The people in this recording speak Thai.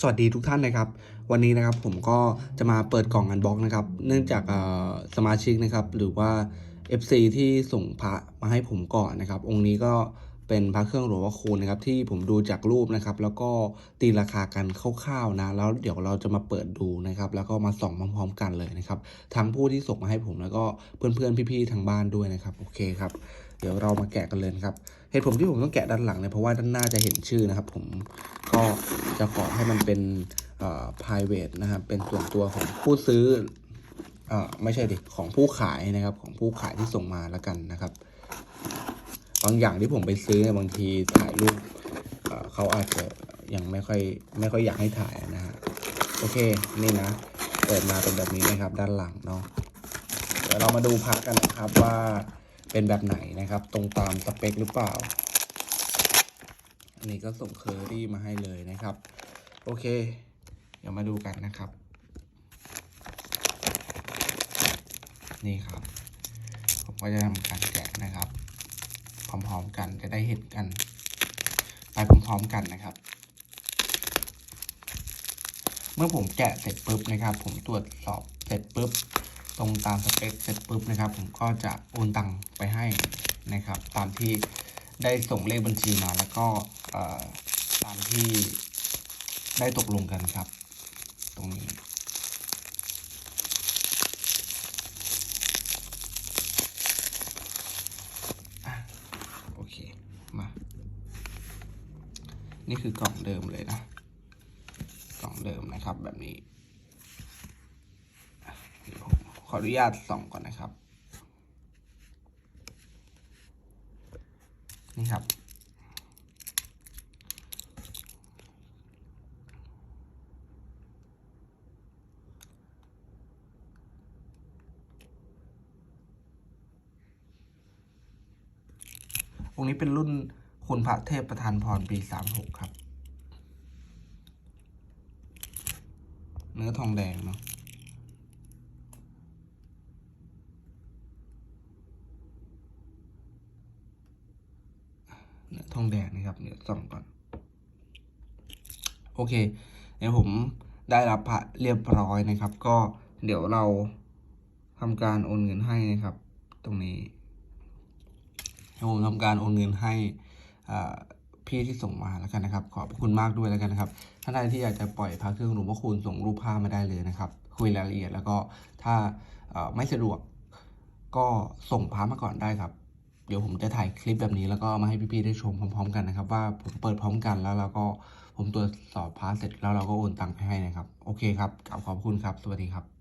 สวัสดีทุกท่านนะครับ วันนี้นะครับผมก็จะมาเปิดกล่องอันบ็อกนะครับ เนื่องจากสมาชิกนะครับหรือว่า FC ที่ส่งพระมาให้ผมก่อนนะครับ องค์นี้ก็เป็นพระเครื่องหลวงพ่อคูณนะครับ ที่ผมดูจากรูปนะครับ แล้วก็ตีราคากันคร่าวๆนะ แล้วเดี๋ยวเราจะมาเปิดดูนะครับ แล้วก็มาส่องพร้อมๆกันเลยนะครับทั้งผู้ที่ส่งมาให้ผมแล้วก็เพื่อนๆพี่ๆทางบ้านด้วยนะครับโอเคครับเดี๋ยวเรามาแกะกันเลยครับเหตุผลที่ผมต้องแกะด้านหลังเนี่ยเพราะว่าด้านหน้าจะเห็นชื่อนะครับ ผม ก็จะขอให้มันเป็น private นะครับ เป็นส่วนตัวของผู้ซื้ออไม่ใช่ดิของผู้ขายนะครับ ของผู้ขายที่ส่งมาแล้วกันนะครับ บางอย่างที่ผมไปซื้อเนี่ยบางทีถ่ายรูปเเขาอาจจะยังไม่ค่อยไม่ค่อยอยากให้ถ่ายนะฮะโอเคนี่นะเปิดมาเป็นแบบนี้นะครับ ด้านหลังเนาะเดี๋ยวเรามาดูพักกันนะครับว่าเป็นแบบไหนนะครับ ตรงตามสเปคหรือเปล่า นนี้ก็ส่งเคอรี่มาให้เลยนะครับ โอเค เดี๋ยวมาดูกันนะครับ นี่ครับ ผมก็จะทำการแกะนะครับ พร้อมๆกันจะได้เห็นกัน ไปพร้อมๆกันนะครับ เมื่อผมแกะเสร็จปุ๊บนะครับ ผมตรวจสอบเสร็จปุ๊บตรงตามสเปคเสร็จปุ๊บนะครับ ผมก็จะโอนตังไปให้นะครับ ตามที่ ได้ส่งเลขบัญชีมาแล้วก็ตามที่ได้ตกลงกันครับ ตรงนี้โอเคมา นี่คือกล่องเดิมเลยนะ กล่องเดิมนะครับแบบนี้ขออนุญาตส่องก่อนนะครับ นี่ครับ องค์นี้เป็นรุ่นคุณพระเทพประธานพรปีสามหกครับ เนื้อทองแดงเนาะ เนื้อทองแดงนะครับเนื้อส่องก่อน โอเคเดี๋ยวผมได้รับพระเรียบร้อยนะครับ ก็เดี๋ยวเราทำการโอนเงินให้นะครับ ตรงนี้เดี๋ยวผมทำการโอนเงินให้พี่ที่ส่งมาแล้วกันนะครับ ขอบคุณมากด้วยแล้วกันนะครับท่านใดที่อยากจะปล่อยพระเครื่องหลวงพ่อคูณส่งรูปภาพมาได้เลยนะครับ คุยรายละเอียดแล้วก็ถ้าไม่สะดวกก็ส่งพามาก่อนได้ครับ เดี๋ยวผมจะถ่ายคลิปแบบนี้แล้วก็มาให้พี่ๆได้ชมพร้อมๆ กันนะครับ ว่าผมเปิดพร้อมกันแล้วเราก็ผมตรวจสอบพาสเสร็จแล้วเราก็โอนตังค์ไปให้นะครับ โอเคครับกราบขอบคุณครับ สวัสดีครับ